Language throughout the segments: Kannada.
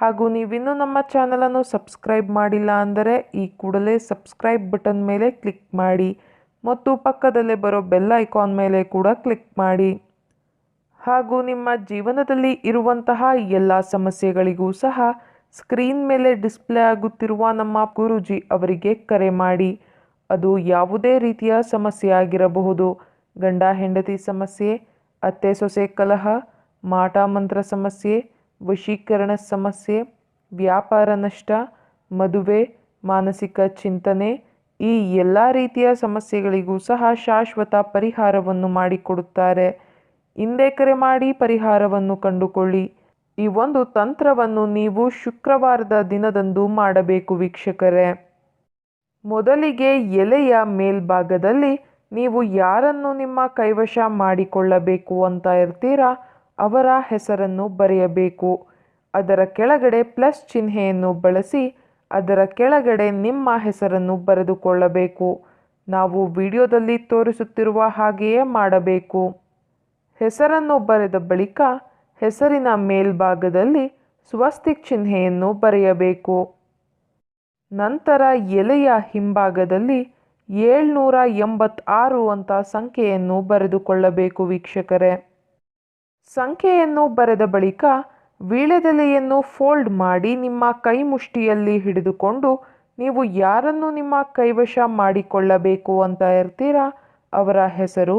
ಹಾಗೂ ನೀವಿನ್ನೂ ನಮ್ಮ ಚಾನಲನ್ನು ಸಬ್ಸ್ಕ್ರೈಬ್ ಮಾಡಿಲ್ಲ ಅಂದರೆ ಈ ಕೂಡಲೇ ಸಬ್ಸ್ಕ್ರೈಬ್ ಬಟನ್ ಮೇಲೆ ಕ್ಲಿಕ್ ಮಾಡಿ ಮತ್ತು ಪಕ್ಕದಲ್ಲೇ ಬರೋ ಬೆಲ್ ಐಕಾನ್ ಮೇಲೆ ಕೂಡ ಕ್ಲಿಕ್ ಮಾಡಿ. ಹಾಗೂ ನಿಮ್ಮ ಜೀವನದಲ್ಲಿ ಇರುವಂತಹ ಎಲ್ಲ ಸಮಸ್ಯೆಗಳಿಗೂ ಸಹ ಸ್ಕ್ರೀನ್ ಮೇಲೆ ಡಿಸ್ಪ್ಲೇ ಆಗುತ್ತಿರುವ ನಮ್ಮ ಗುರುಜಿ ಅವರಿಗೆ ಕರೆ ಮಾಡಿ. ಅದು ಯಾವುದೇ ರೀತಿಯ ಸಮಸ್ಯೆ ಆಗಿರಬಹುದು. ಗಂಡ ಹೆಂಡತಿ ಸಮಸ್ಯೆ, ಅತ್ತೆ ಸೊಸೆ ಕಲಹ, ಮಾಟ ಮಂತ್ರ ಸಮಸ್ಯೆ ವಶೀಕರಣ ಸಮಸ್ಯೆ, ವ್ಯಾಪಾರ ನಷ್ಟ, ಮದುವೆ, ಮಾನಸಿಕ ಚಿಂತನೆ ಈ ಎಲ್ಲ ರೀತಿಯ ಸಮಸ್ಯೆಗಳಿಗೂ ಸಹ ಶಾಶ್ವತ ಪರಿಹಾರವನ್ನು ಮಾಡಿಕೊಡುತ್ತಾರೆ. ಹಿಂದೆ ಕರೆ ಮಾಡಿ ಪರಿಹಾರವನ್ನು ಕಂಡುಕೊಳ್ಳಿ. ಈ ಒಂದು ತಂತ್ರವನ್ನು ನೀವು ಶುಕ್ರವಾರದ ದಿನದಂದು ಮಾಡಬೇಕು ವೀಕ್ಷಕರೇ. ಮೊದಲಿಗೆ ಎಲೆಯ ಮೇಲ್ಭಾಗದಲ್ಲಿ ನೀವು ಯಾರನ್ನು ನಿಮ್ಮ ಕೈವಶ ಮಾಡಿಕೊಳ್ಳಬೇಕು ಅಂತ ಇರ್ತೀರಾ? ಅವರ ಹೆಸರನ್ನು ಬರೆಯಬೇಕು. ಅದರ ಕೆಳಗಡೆ ಪ್ಲಸ್ ಚಿಹ್ನೆಯನ್ನು ಬಳಸಿ ಅದರ ಕೆಳಗಡೆ ನಿಮ್ಮ ಹೆಸರನ್ನು ಬರೆದುಕೊಳ್ಳಬೇಕು. ನಾವು ವಿಡಿಯೋದಲ್ಲಿ ತೋರಿಸುತ್ತಿರುವ ಹಾಗೆಯೇ ಮಾಡಬೇಕು. ಹೆಸರನ್ನು ಬರೆದ ಬಳಿಕ ಹೆಸರಿನ ಮೇಲ್ಭಾಗದಲ್ಲಿ ಸ್ವಸ್ತಿಕ್ ಚಿಹ್ನೆಯನ್ನು ಬರೆಯಬೇಕು. ನಂತರ ಎಲೆಯ ಹಿಂಭಾಗದಲ್ಲಿ ಏಳ್ನೂರ ಎಂಬತ್ತಾರು ಅಂತ ಸಂಖ್ಯೆಯನ್ನು ಬರೆದುಕೊಳ್ಳಬೇಕು ವೀಕ್ಷಕರೇ. ಸಂಖ್ಯೆಯನ್ನು ಬರೆದ ಬಳಿಕ ವೀಳೆದೆಲೆಯನ್ನು ಫೋಲ್ಡ್ ಮಾಡಿ ನಿಮ್ಮ ಕೈ ಮುಷ್ಟಿಯಲ್ಲಿ ಹಿಡಿದುಕೊಂಡು ನೀವು ಯಾರನ್ನು ನಿಮ್ಮ ಕೈವಶ ಮಾಡಿಕೊಳ್ಳಬೇಕು ಅಂತ ಇರ್ತೀರಾ ಅವರ ಹೆಸರು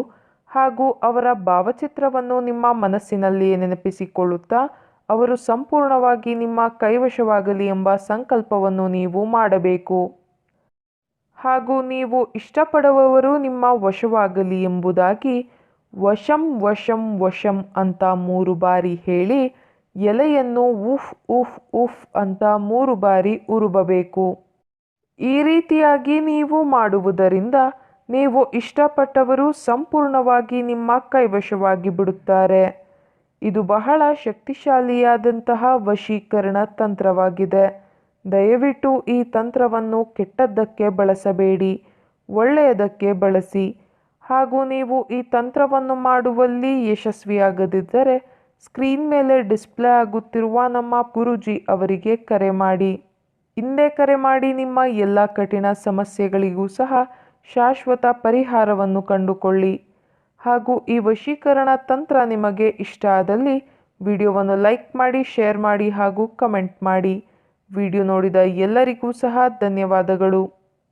ಹಾಗೂ ಅವರ ಭಾವಚಿತ್ರವನ್ನು ನಿಮ್ಮ ಮನಸ್ಸಿನಲ್ಲಿ ನೆನಪಿಸಿಕೊಳ್ಳುತ್ತಾ ಅವರು ಸಂಪೂರ್ಣವಾಗಿ ನಿಮ್ಮ ಕೈವಶವಾಗಲಿ ಎಂಬ ಸಂಕಲ್ಪವನ್ನು ನೀವು ಮಾಡಬೇಕು. ಹಾಗೂ ನೀವು ಇಷ್ಟಪಡುವವರು ನಿಮ್ಮ ವಶವಾಗಲಿ ಎಂಬುದಾಗಿ ವಶಂ ವಶಂ ವಶಂ ಅಂತ ಮೂರು ಬಾರಿ ಹೇಳಿ ಎಲೆಯನ್ನು ಉಫ್ ಉಫ್ ಉಫ್ ಅಂತ ಮೂರು ಬಾರಿ ಉರುಬಬೇಕು. ಈ ರೀತಿಯಾಗಿ ನೀವು ಮಾಡುವುದರಿಂದ ನೀವು ಇಷ್ಟಪಟ್ಟವರು ಸಂಪೂರ್ಣವಾಗಿ ನಿಮ್ಮ ಕೈವಶವಾಗಿ ಬಿಡುತ್ತಾರೆ. ಇದು ಬಹಳ ಶಕ್ತಿಶಾಲಿಯಾದಂತಹ ವಶೀಕರಣ ತಂತ್ರವಾಗಿದೆ. ದಯವಿಟ್ಟು ಈ ತಂತ್ರವನ್ನು ಕೆಟ್ಟದ್ದಕ್ಕೆ ಬಳಸಬೇಡಿ, ಒಳ್ಳೆಯದಕ್ಕೆ ಬಳಸಿ. ಹಾಗೂ ನೀವು ಈ ತಂತ್ರವನ್ನು ಮಾಡುವಲ್ಲಿ ಯಶಸ್ವಿಯಾಗದಿದ್ದರೆ ಸ್ಕ್ರೀನ್ ಮೇಲೆ ಡಿಸ್ಪ್ಲೇ ಆಗುತ್ತಿರುವ ನಮ್ಮ ಗುರುಜಿ ಅವರಿಗೆ ಕರೆ ಮಾಡಿ. ಹಿಂದೆ ಕರೆ ಮಾಡಿ ನಿಮ್ಮ ಎಲ್ಲ ಕಠಿಣ ಸಮಸ್ಯೆಗಳಿಗೂ ಸಹ ಶಾಶ್ವತ ಪರಿಹಾರವನ್ನು ಕಂಡುಕೊಳ್ಳಿ. ಹಾಗೂ ಈ ವಶೀಕರಣ ತಂತ್ರ ನಿಮಗೆ ಇಷ್ಟ ಆದಲ್ಲಿ ವಿಡಿಯೋವನ್ನು ಲೈಕ್ ಮಾಡಿ, ಶೇರ್ ಮಾಡಿ ಹಾಗೂ ಕಮೆಂಟ್ ಮಾಡಿ. ವಿಡಿಯೋ ನೋಡಿದ ಎಲ್ಲರಿಗೂ ಸಹ ಧನ್ಯವಾದಗಳು.